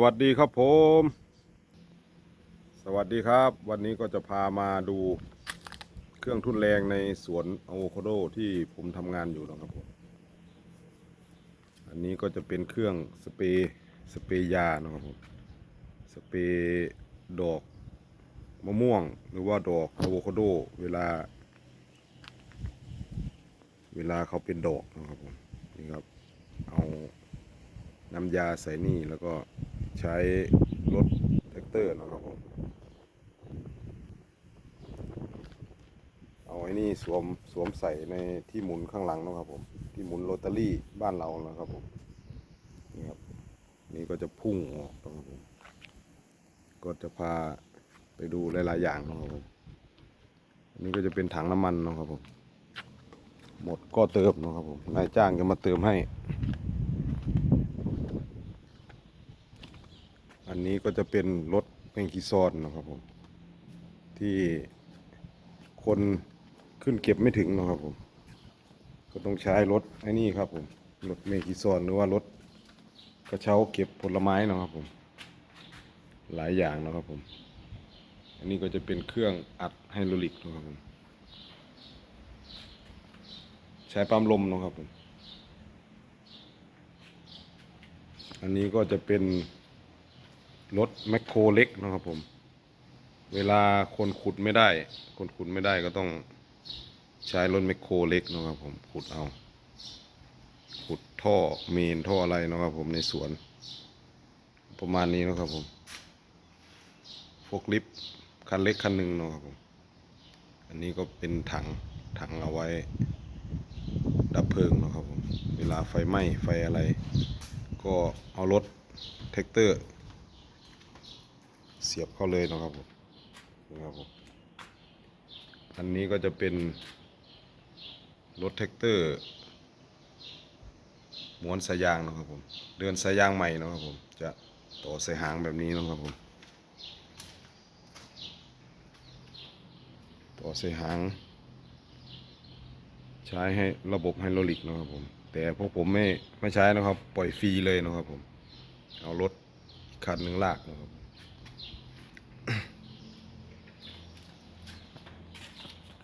วัสดีครับผม สวัสดีครับ วันนี้ก็จะพามาดูเครื่องทุนแรงในสวนอะโวคาโดที่ผมทำงานอยู่นะครับผม อันนี้ก็จะเป็นเครื่องสเปรย์สเปรย์ยานะครับผม สเปรย์ดอกมะม่วงหรือว่าดอกอะโวคาโดเวลา เวลาเขาเป็นดอกนะครับผม นี่ครับ เอาน้ำยาใส่นี่แล้วก็ ใช้รถแท็กเตอร์นะครับผม เอาไอ้นี่สวมสวมใส่ในที่หมุนข้างหลังนะครับผม ที่หมุนโรตารี่บ้านเรานะครับผม นี่ครับ นี่ก็จะพุ่งออกนะครับผม ก็จะพาไปดูหลาย ๆ อย่างนะครับผมอันนี้ก็จะเป็นถังน้ำมันนะครับผม หมดก็เติมนะครับผม นายจ้างจะมาเติมให้ อันนี้ก็จะเป็นรถแมงกีซอนนะครับผม ที่คนขึ้นเก็บไม่ถึงนะครับผม ก็ต้องใช้รถไอ้นี่ครับผมรถเมกิซอนหรือว่ารถกระเช้าเก็บผลไม้นะครับผม หลายอย่างนะครับผม อันนี้ก็จะเป็นเครื่องอัดไฮดรอลิกนะครับผม ใช้ปั๊มลมนะครับผม อันนี้ก็จะเป็น รถแมคโครเล็กนะครับผม เวลาคนขุดไม่ได้ คนขุดไม่ได้ก็ต้องใช้รถแมคโครเล็กนะครับผมขุดเอา ขุดท่อเมนท่ออะไรนะครับผมในสวน ประมาณนี้นะครับผมโฟกลิฟต์คันเล็กคันหนึ่งนะครับผม อันนี้ก็เป็นถังถังเอาไว้ ดับเพลิงนะครับผม เวลาไฟไหม้ไฟอะไร ก็เอารถแท็กเตอร์ เสียบเข้าเลยนะครับผมนะครับผมอันนี้ก็จะเป็นรถแท็กเตอร์ม้วนสายยางนะครับผม เดินสายยางใหม่นะครับผม จะต่อสายหางแบบนี้นะครับผม ต่อสายหาง ใช้ให้ระบบไฮดรอลิกนะครับผม แต่พวกผมไม่ไม่ใช้นะครับ ปล่อยฟรีเลยนะครับผม เอารถคันหนึ่งลากนะครับ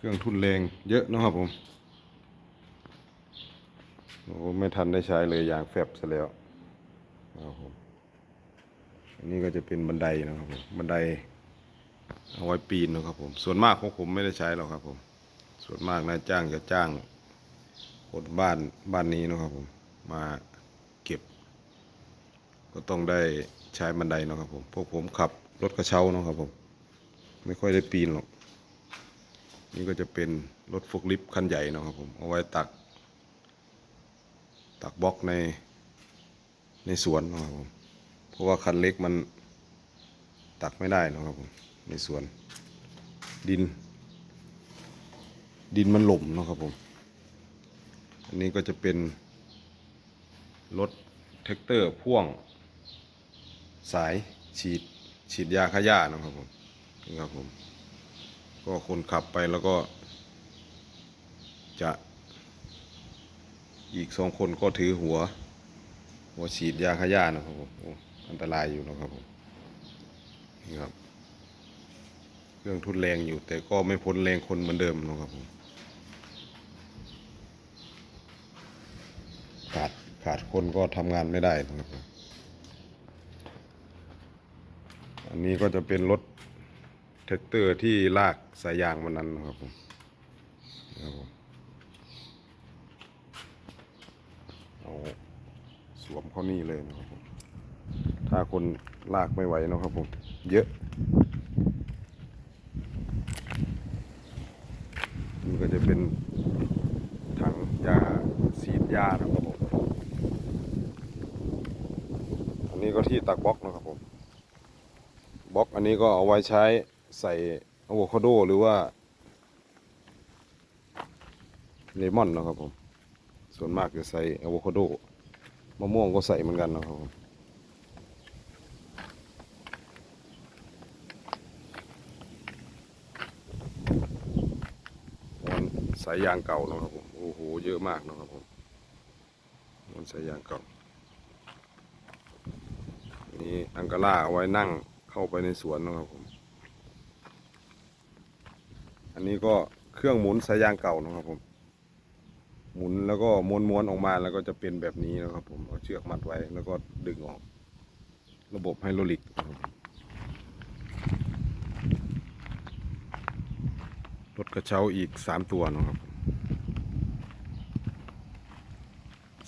เครื่องทุนแรงเยอะนะครับผม โอ้ไม่ทันได้ใช้เลยยางแฟบซะแล้วนะครับผมอันนี้ก็จะเป็นบันไดนะครับผมบันไดเอาไว้ปีนนะครับผม ส่วนมากของผมไม่ได้ใช้หรอกครับผม ส่วนมากนายจ้างจะจ้างคนบ้านบ้านนี้นะครับผมมาเก็บ ก็ต้องได้ใช้บันไดนะครับผมพวกผมขับรถกระเช้านะครับผม ไม่ค่อยได้ปีนหรอก นี่ก็จะเป็นรถโฟกลิฟต์คันใหญ่นะครับผม เอาไว้ตัก ตักบล็อกในในสวนนะครับผม เพราะว่าคันเล็กมันตักไม่ได้นะครับผม ในสวน ดิน ดินมันหล่มนะครับผม อันนี้ก็จะเป็น รถแท็กเตอร์พ่วง สายฉีดฉีดยาฆ่าหญ้านะครับผมนี่ครับผม ก็คนขับไปแล้วก็ จะอีกสองคนก็ถือหัว หัวฉีดยาฆ่านะครับผมอันตรายอยู่นะครับผมนี่ครับ เครื่องทุนแรงอยู่ แต่ก็ไม่พ้นแรงคนเหมือนเดิมนะครับผมขาดขาดคนก็ทำงานไม่ได้นะครับผมอันนี้ก็จะเป็นรถ แท็กเตอร์ที่ลากสายยางมันนั้นนะครับผมนะครับผมเอาสวมเข้านี่เลยนะครับผมถ้าคนลากไม่ไหวนะครับผม เยอะนี่ก็จะเป็นถังยาสีดยานะครับผมอันนี้ก็ที่ตักบล็อกนะครับผมบล็อกอันนี้ก็เอาไว้ใช้ ใส่อะโวคาโดหรือว่าเลมอนนะครับผม ส่วนมากจะใส่อะโวคาโดมะม่วงก็ใส่เหมือนกันนะครับผมมันสายยางเก่านะครับผม โอ้โห เยอะมากนะครับผมมันสายยางเก่า นี่อังกาล่าเอาไว้นั่งเข้าไปในสวนนะครับผม อันนี้ก็เครื่องหมุนสายยางเก่านะครับผม หมุนแล้วก็ม้วนม้วนๆออกมาแล้วก็จะเป็นแบบนี้นะครับ ผมเอาเชือกมัดไว้แล้วก็ดึงออก ระบบไฮดรลิกนะครถกระเช้าอีกสามตัวนะครับ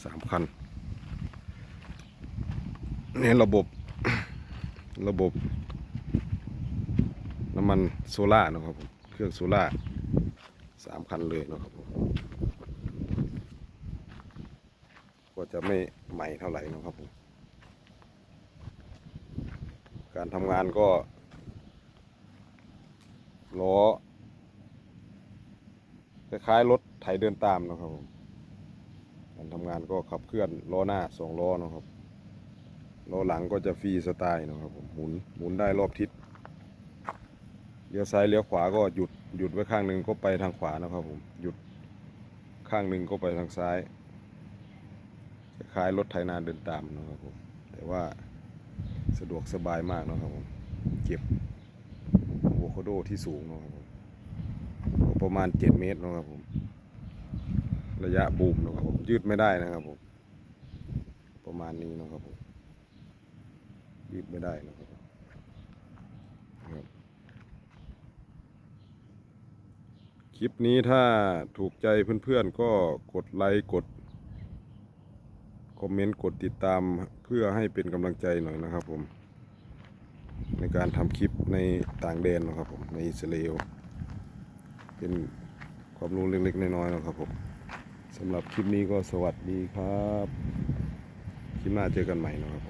สามคันนี่ระบบระบบน้ำมันโซล่านะครับผม เครื่องโซล่าสามคันเลยนะครับผมก็จะไม่ใหม่เท่าไหร่นะครับผมการทำงานก็ล้อคล้ายๆรถไถเดินตามนะครับผมการทำงานก็ขับเคลื่อนล้อหน้าสองล้อนะครับล้อหลังก็จะฟรีสไตล์นะครับผมหมุนหมุนได้รอบทิศ เลี้ยวซ้ายเลี้ยวขวาก็หยุดหยุดไว้ข้างหนึ่งก็ไปทางขวานะครับผมหยุดข้างหนึ่งก็ไปทางซ้ายคล้ายรถไถนาเดินตามนะครับผมแต่ว่าสะดวกสบายมากนะครับผมเก็บอะโวคาโดที่สูงนะครับผมประมาณ 7 เมตรนะครับผมระยะบูมนะครับผมยืดไม่ได้นะครับผมประมาณนี้นะครับผมยืดไม่ได้นะครับผมครับ คลิปนี้ถ้าถูกใจเพื่อนๆก็กดไลค์กดคอมเมนต์กดติดตามเพื่อให้เป็นกำลังใจหน่อยนะครับผม ในการทำคลิปในต่างแดนนะครับผมในอิสราเอลเป็นความรู้เล็กๆน้อยๆนะครับผมสำหรับคลิปนี้ก็สวัสดีครับ คลิปหน้าเจอกันใหม่นะครับผม